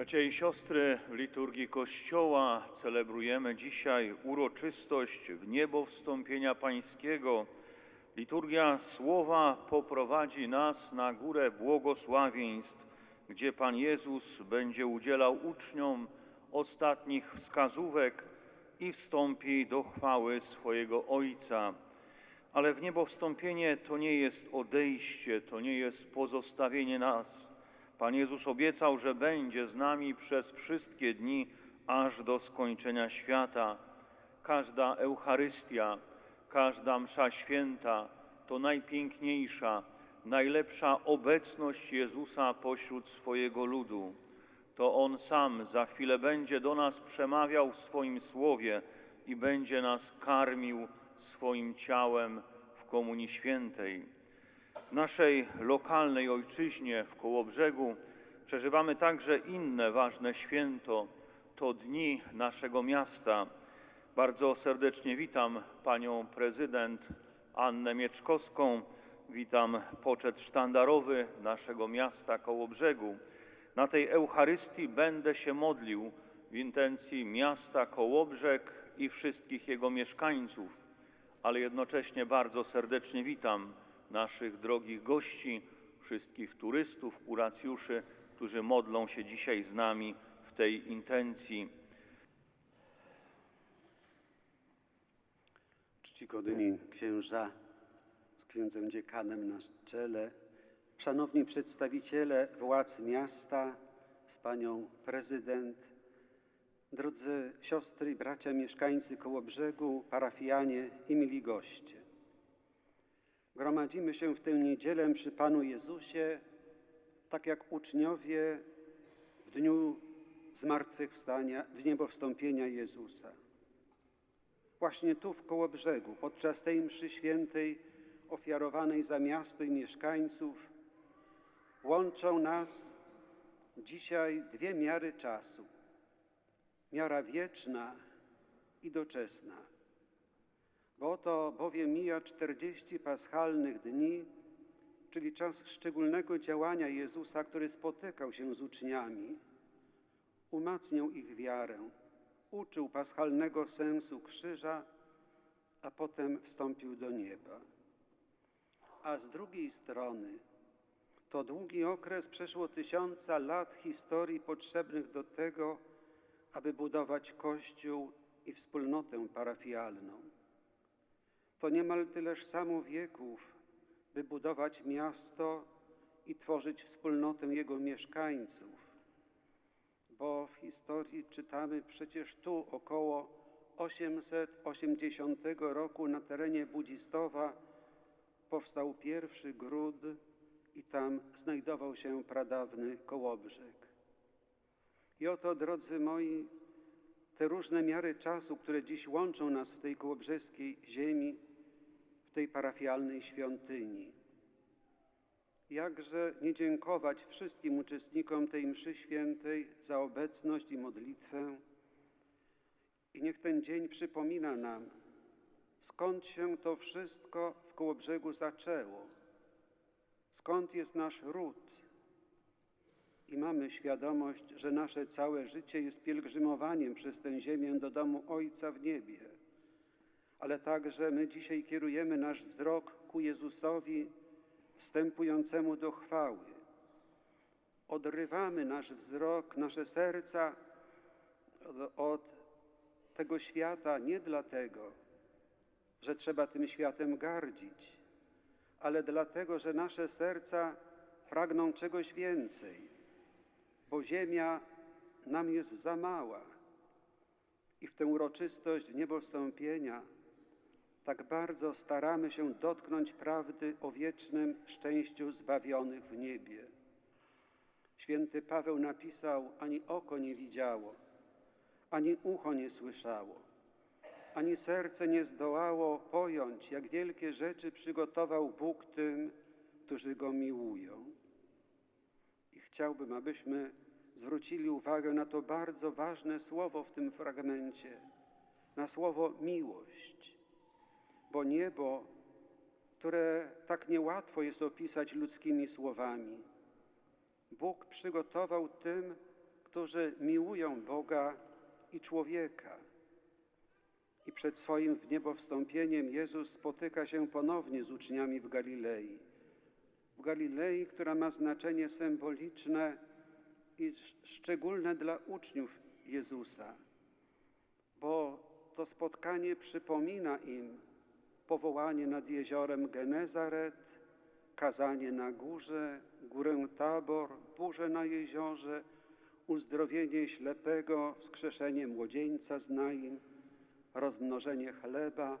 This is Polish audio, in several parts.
Bracia i siostry, w liturgii Kościoła celebrujemy dzisiaj uroczystość w niebo wstąpienia Pańskiego. Liturgia Słowa poprowadzi nas na górę błogosławieństw, gdzie Pan Jezus będzie udzielał uczniom ostatnich wskazówek i wstąpi do chwały swojego Ojca. Ale w niebo wstąpienie to nie jest odejście, to nie jest pozostawienie nas. Pan Jezus obiecał, że będzie z nami przez wszystkie dni, aż do skończenia świata. Każda Eucharystia, każda msza święta to najpiękniejsza, najlepsza obecność Jezusa pośród swojego ludu. To On sam za chwilę będzie do nas przemawiał w swoim słowie i będzie nas karmił swoim ciałem w Komunii Świętej. W naszej lokalnej ojczyźnie w Kołobrzegu przeżywamy także inne ważne święto. To dni naszego miasta. Bardzo serdecznie witam panią prezydent Annę Mieczkowską. Witam poczet sztandarowy naszego miasta Kołobrzegu. Na tej Eucharystii będę się modlił w intencji miasta Kołobrzeg i wszystkich jego mieszkańców, ale jednocześnie bardzo serdecznie witam naszych drogich gości, wszystkich turystów, kuracjuszy, którzy modlą się dzisiaj z nami w tej intencji. Czcigodni księża z księdzem dziekanem na czele, szanowni przedstawiciele władz miasta, z panią prezydent, drodzy siostry i bracia mieszkańcy Kołobrzegu, parafianie i mili goście. Gromadzimy się w tę niedzielę przy Panu Jezusie, tak jak uczniowie w dniu zmartwychwstania, w niebo wstąpienia Jezusa. Właśnie tu w Kołobrzegu, podczas tej mszy świętej ofiarowanej za miasto i mieszkańców, łączą nas dzisiaj dwie miary czasu. Miara wieczna i doczesna. Bo oto bowiem mija 40 paschalnych dni, czyli czas szczególnego działania Jezusa, który spotykał się z uczniami, umacniał ich wiarę, uczył paschalnego sensu krzyża, a potem wstąpił do nieba. A z drugiej strony to długi okres przeszło tysiąca lat historii potrzebnych do tego, aby budować Kościół i wspólnotę parafialną. To niemal tyleż samo wieków, by budować miasto i tworzyć wspólnotę jego mieszkańców. Bo w historii czytamy przecież tu około 880 roku na terenie Budzistowa powstał pierwszy gród i tam znajdował się pradawny Kołobrzeg. I oto, drodzy moi, te różne miary czasu, które dziś łączą nas w tej kołobrzeskiej ziemi, tej parafialnej świątyni. Jakże nie dziękować wszystkim uczestnikom tej mszy świętej za obecność i modlitwę. I niech ten dzień przypomina nam, skąd się to wszystko w Kołobrzegu zaczęło, skąd jest nasz ród. I mamy świadomość, że nasze całe życie jest pielgrzymowaniem przez tę ziemię do domu Ojca w niebie ale także my dzisiaj kierujemy nasz wzrok ku Jezusowi wstępującemu do chwały. Odrywamy nasz wzrok, nasze serca od, tego świata nie dlatego, że trzeba tym światem gardzić, ale dlatego, że nasze serca pragną czegoś więcej, bo ziemia nam jest za mała. I w tę uroczystość niebostąpienia tak bardzo staramy się dotknąć prawdy o wiecznym szczęściu zbawionych w niebie. Święty Paweł napisał: Ani oko nie widziało, ani ucho nie słyszało, ani serce nie zdołało pojąć, jak wielkie rzeczy przygotował Bóg tym, którzy go miłują. I chciałbym, abyśmy zwrócili uwagę na to bardzo ważne słowo w tym fragmencie, na słowo miłość bo niebo, które tak niełatwo jest opisać ludzkimi słowami, Bóg przygotował tym, którzy miłują Boga i człowieka. I przed swoim wniebowstąpieniem Jezus spotyka się ponownie z uczniami w Galilei. W Galilei, która ma znaczenie symboliczne i sz- szczególne dla uczniów Jezusa, bo to spotkanie przypomina im powołanie nad jeziorem Genezaret, kazanie na górze, górę Tabor, burzę na jeziorze, uzdrowienie ślepego, wskrzeszenie młodzieńca z Naim, rozmnożenie chleba,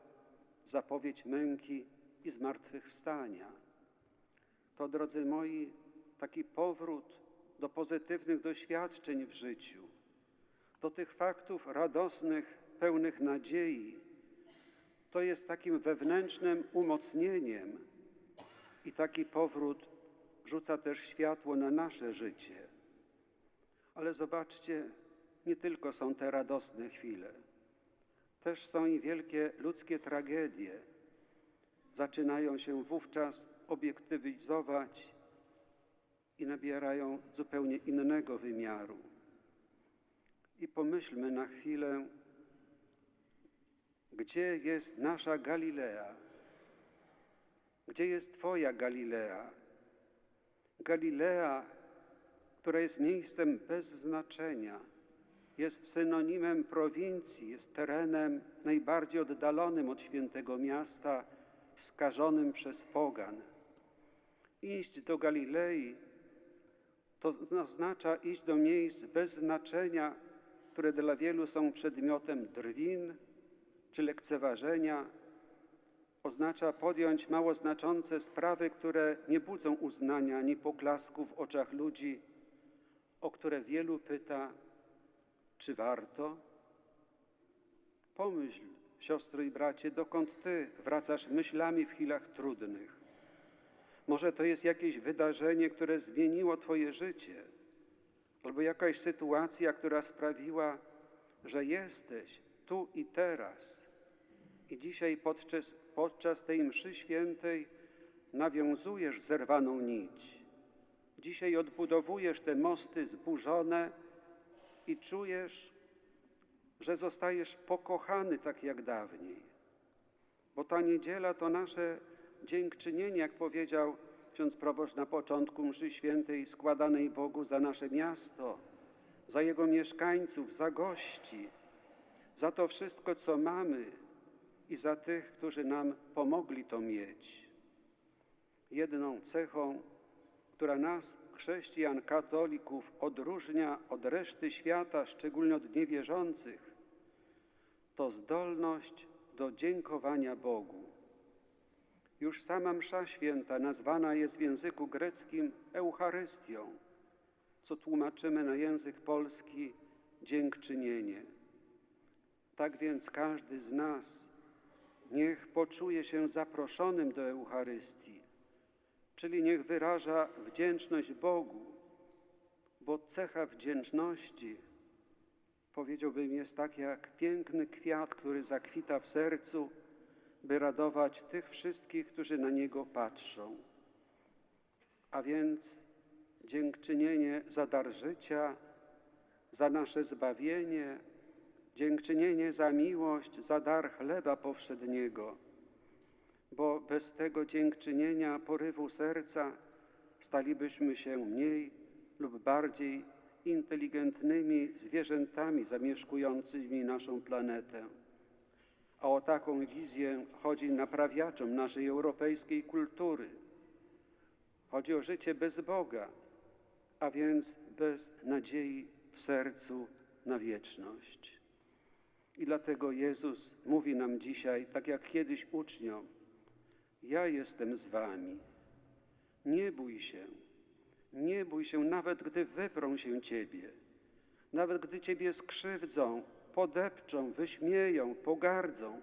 zapowiedź męki i zmartwychwstania. To, drodzy moi, taki powrót do pozytywnych doświadczeń w życiu, do tych faktów radosnych, pełnych nadziei. To jest takim wewnętrznym umocnieniem i taki powrót rzuca też światło na nasze życie. Ale zobaczcie, nie tylko są te radosne chwile, też są i wielkie ludzkie tragedie. Zaczynają się wówczas obiektywizować i nabierają zupełnie innego wymiaru. I pomyślmy na chwilę, gdzie jest nasza Galilea? Gdzie jest Twoja Galilea? Galilea, która jest miejscem bez znaczenia, jest synonimem prowincji, jest terenem najbardziej oddalonym od świętego miasta, skażonym przez pogan. Iść do Galilei to oznacza iść do miejsc bez znaczenia, które dla wielu są przedmiotem drwin czy lekceważenia. Oznacza podjąć mało znaczące sprawy, które nie budzą uznania ani poklasku w oczach ludzi, o które wielu pyta, czy warto? Pomyśl, siostro i bracie, dokąd ty wracasz myślami w chwilach trudnych. Może to jest jakieś wydarzenie, które zmieniło Twoje życie, albo jakaś sytuacja, która sprawiła, że jesteś tu i teraz. I dzisiaj podczas, podczas tej mszy świętej nawiązujesz zerwaną nić. Dzisiaj odbudowujesz te mosty zburzone i czujesz, że zostajesz pokochany tak jak dawniej. Bo ta niedziela to nasze dziękczynienie, jak powiedział ksiądz proboszcz na początku mszy świętej składanej Bogu za nasze miasto, za jego mieszkańców, za gości, za to wszystko, co mamy i za tych, którzy nam pomogli to mieć. Jedną cechą, która nas, chrześcijan, katolików, odróżnia od reszty świata, szczególnie od niewierzących, to zdolność do dziękowania Bogu. Już sama msza święta nazwana jest w języku greckim Eucharystią, co tłumaczymy na język polski dziękczynienie. Tak więc każdy z nas niech poczuje się zaproszonym do Eucharystii, czyli niech wyraża wdzięczność Bogu, bo cecha wdzięczności, powiedziałbym, jest tak jak piękny kwiat, który zakwita w sercu, by radować tych wszystkich, którzy na niego patrzą. A więc dziękczynienie za dar życia, za nasze zbawienie, dziękczynienie za miłość, za dar chleba powszedniego, bo bez tego dziękczynienia, porywu serca, stalibyśmy się mniej lub bardziej inteligentnymi zwierzętami zamieszkującymi naszą planetę. A o taką wizję chodzi naprawiaczom naszej europejskiej kultury. Chodzi o życie bez Boga, a więc bez nadziei w sercu na wieczność. I dlatego Jezus mówi nam dzisiaj, tak jak kiedyś uczniom, ja jestem z wami. Nie bój się, nie bój się, nawet gdy wyprą się ciebie, nawet gdy ciebie skrzywdzą, podepczą, wyśmieją, pogardzą,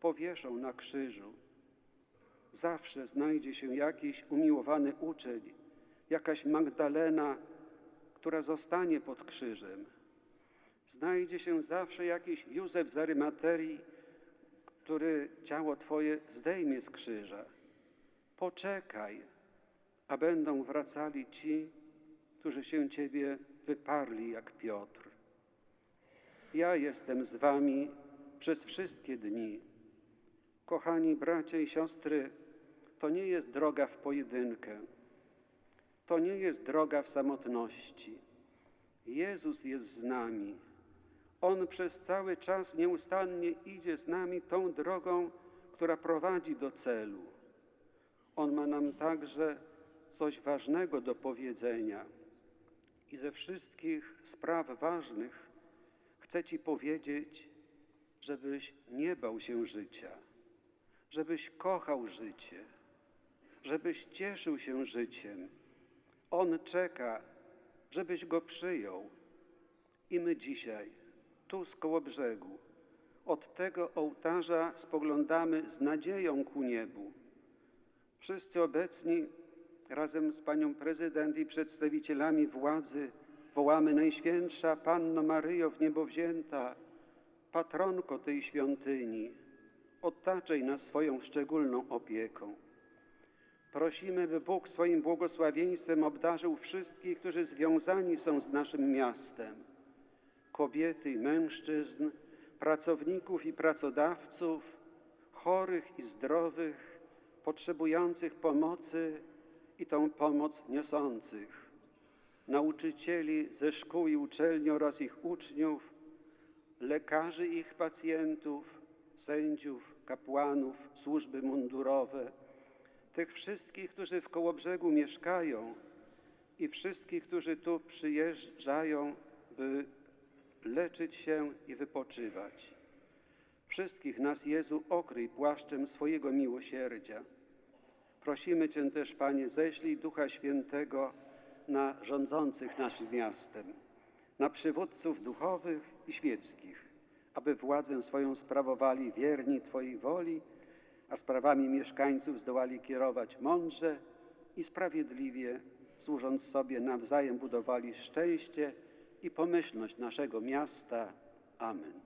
powieszą na krzyżu. Zawsze znajdzie się jakiś umiłowany uczeń, jakaś Magdalena, która zostanie pod krzyżem. Znajdzie się zawsze jakiś Józef z Arymaterii, który ciało Twoje zdejmie z krzyża. Poczekaj, a będą wracali ci, którzy się Ciebie wyparli jak Piotr. Ja jestem z wami przez wszystkie dni. Kochani bracia i siostry, to nie jest droga w pojedynkę. To nie jest droga w samotności. Jezus jest z nami. On przez cały czas nieustannie idzie z nami tą drogą, która prowadzi do celu. On ma nam także coś ważnego do powiedzenia. I ze wszystkich spraw ważnych chcę Ci powiedzieć, żebyś nie bał się życia, żebyś kochał życie, żebyś cieszył się życiem. On czeka, żebyś go przyjął. I my dzisiaj, tu z koło brzegu, od tego ołtarza spoglądamy z nadzieją ku niebu. Wszyscy obecni razem z panią prezydent i przedstawicielami władzy wołamy Najświętsza Panno Maryjo w niebo wzięta, patronko tej świątyni, otaczaj nas swoją szczególną opieką. Prosimy, by Bóg swoim błogosławieństwem obdarzył wszystkich, którzy związani są z naszym miastem. Kobiety i mężczyzn, pracowników i pracodawców, chorych i zdrowych, potrzebujących pomocy i tą pomoc niosących, nauczycieli ze szkół i uczelni oraz ich uczniów, lekarzy i ich pacjentów, sędziów, kapłanów, służby mundurowe, tych wszystkich, którzy w Kołobrzegu mieszkają i wszystkich, którzy tu przyjeżdżają, by leczyć się i wypoczywać. Wszystkich nas, Jezu, okryj płaszczem swojego miłosierdzia. Prosimy Cię też, Panie, ześlij Ducha Świętego na rządzących naszym miastem, na przywódców duchowych i świeckich, aby władzę swoją sprawowali wierni Twojej woli, a sprawami mieszkańców zdołali kierować mądrze i sprawiedliwie, służąc sobie nawzajem budowali szczęście i pomyślność naszego miasta. Amen.